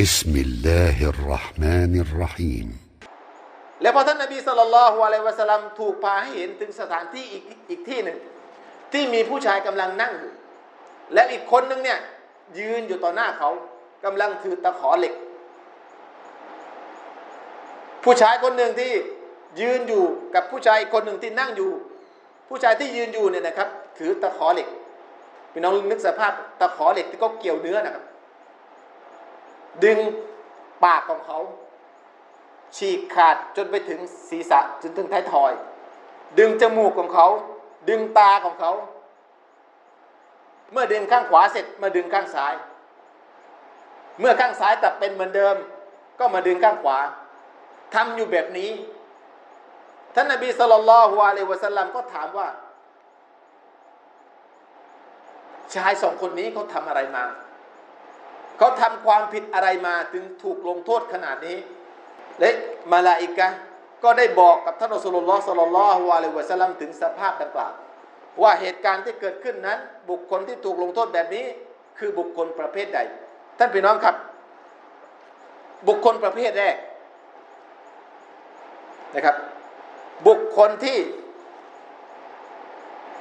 بسم الله الرحمن الرحيم แล้วพอท่านนบีสุลต่านละฮ์อะลัยฮิวะสัลลัมถูกพาให้เห็นถึงสถานที่อีกอีกที่หนึ่ง ที่มีผู้ชายกำลังนั่งอยู่ และอีกคนนึงเนี่ยยืนอยู่ต่อหน้าเขากำลังถือตะขอเหล็ก ผู้ชายคนหนึ่งที่ยืนอยู่กับผู้ชายอีกคนหนึ่งที่นั่งอยู่ ผู้ชายที่ยืนอยู่เนี่ยนะครับ ถือตะขอเหล็กพี่น้องนึกสภาพตะขอเหล็กที่เขาเกี่ยวเนื้อนะครับ ดึงปากของเขาฉีกขาดจนไปถึงศีรษะจนถึงท้ายทอย ดึงจมูกของเขา ดึงตาของเขา เมื่อดึงข้างขวาเสร็จมาดึงข้างซ้าย เมื่อข้างซ้ายกลับเป็นเหมือนเดิม ก็มาดึงข้างขวาทำอยู่แบบนี้ ท่านนบีสุลต่านละฮ์อะลัยฮิวะสัลลัมก็ถามว่า ชายสองคนนี้เขาทำอะไรมา เขาทำความผิดอะไรมาถึงถูกลงโทษขนาดนี้ และมาลาอิกะก็ได้บอกกับท่านอัสลลอฮ์สลลลอฮุอะลัยวะสัลลัมถึงสภาพดังกล่าวว่าเหตุการณ์ที่เกิดขึ้นนั้น บุคคลที่ถูกลงโทษแบบนี้ คือบุคคลประเภทใด ท่านพี่น้องครับ บุคคลประเภทแรกนะครับ บุคคลที่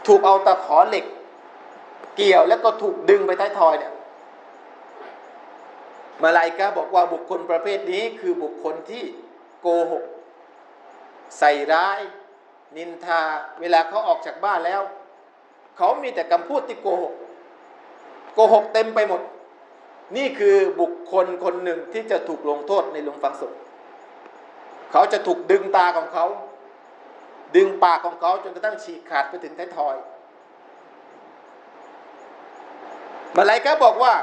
ถูกเอาตะขอเหล็ก เกี่ยวแล้วก็ถูกดึงไปท้ายทอยเนี่ย มาลายกาบอกว่าบุคคลประเภทนี้คือบุคคลที่โกหก ใส่ร้าย นินทา เวลาเขาออกจากบ้านแล้ว เขามีแต่คำพูดที่โกหก โกหกเต็มไปหมด นี่คือบุคคลคนหนึ่งที่จะถูกลงโทษในหลุมฝังศพเขาจะถูกดึงตาของเขา ดึงปากของเขาจนกระทั่งฉีกขาดไปถึงท้ายทอยมาลายกาบอกว่า